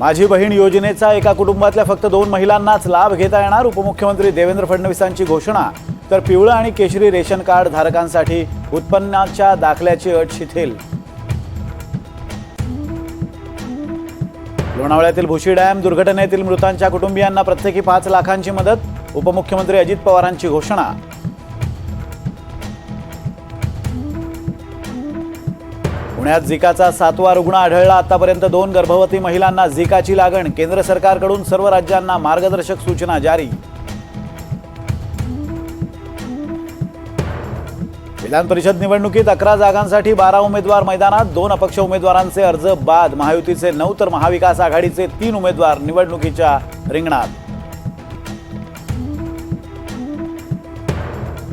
माझी बहीण योजनेचा एका कुटुंबातल्या फक्त दोन महिलांनाच लाभ घेता येणार उपमुख्यमंत्री देवेंद्र फडणवीसांची घोषणा. तर पिवळं आणि केशरी रेशन कार्ड धारकांसाठी उत्पन्नाच्या दाखल्याची अट शिथिल. लोणावळ्यातील भुशी डॅम दुर्घटनेतील मृतांच्या कुटुंबियांना प्रत्येकी पाच लाखांची मदत उपमुख्यमंत्री अजित पवारांची घोषणा. पुण्यात झिकाचा सातवा रुग्ण आढळला. आतापर्यंत दोन गर्भवती महिलांना झिकाची लागण. केंद्र सरकारकडून सर्व राज्यांना मार्गदर्शक सूचना जारी. विधान परिषद निवडणुकीत अकरा जागांसाठी बारा उमेदवार मैदानात दोन अपक्ष उमेदवारांचे अर्ज बाद. महायुतीचे नऊ तर महाविकास आघाडीचे तीन उमेदवार निवडणुकीच्या रिंगणात.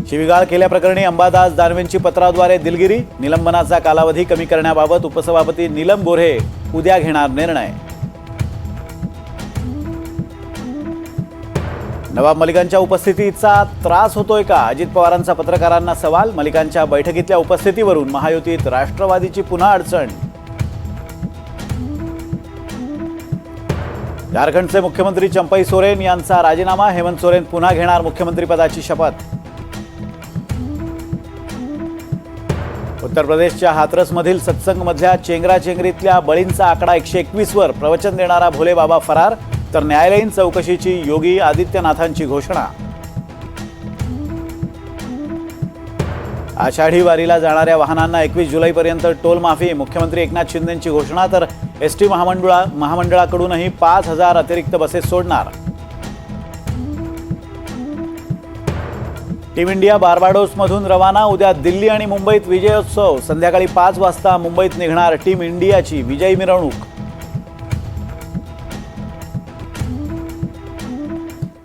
शिवीगाळ केल्याप्रकरणी अंबादास दानवेंची पत्राद्वारे दिलगिरी. निलंबनाचा कालावधी कमी करण्याबाबत उपसभापती नीलम गोऱ्हे उद्या घेणार निर्णय. नवाब मलिकांच्या उपस्थितीचा त्रास होतोय का? अजित पवारांचा पत्रकारांना सवाल मलिकांच्या बैठकीतल्या उपस्थितीवरून महायुतीत राष्ट्रवादीची पुन्हा अडचण. झारखंडचे मुख्यमंत्री चंपई सोरेन यांचा राजीनामा हेमंत सोरेन पुन्हा घेणार मुख्यमंत्रीपदाची शपथ. उत्तर प्रदेशच्या हाथरसमधील सत्संगमधल्या चेंगराचेंगरीतल्या बळींचा आकडा एकशे एकवीसवर प्रवचन देणारा भोलेबाबा फरार तर न्यायालयीन चौकशीची योगी आदित्यनाथांची घोषणा. आषाढी वारीला जाणाऱ्या वाहनांना एकवीस जुलैपर्यंत टोलमाफी मुख्यमंत्री एकनाथ शिंदेंची घोषणा तर एस टी महामंडळा महामंडळाकडूनही पाच हजार अतिरिक्त बसेस सोडणार. टीम इंडिया बार्बाडोसमधून रवाना. उद्या दिल्ली आणि मुंबईत विजयोत्सव. संध्याकाळी पाच वाजता मुंबईत निघणार टीम इंडियाची विजयी मिरवणूक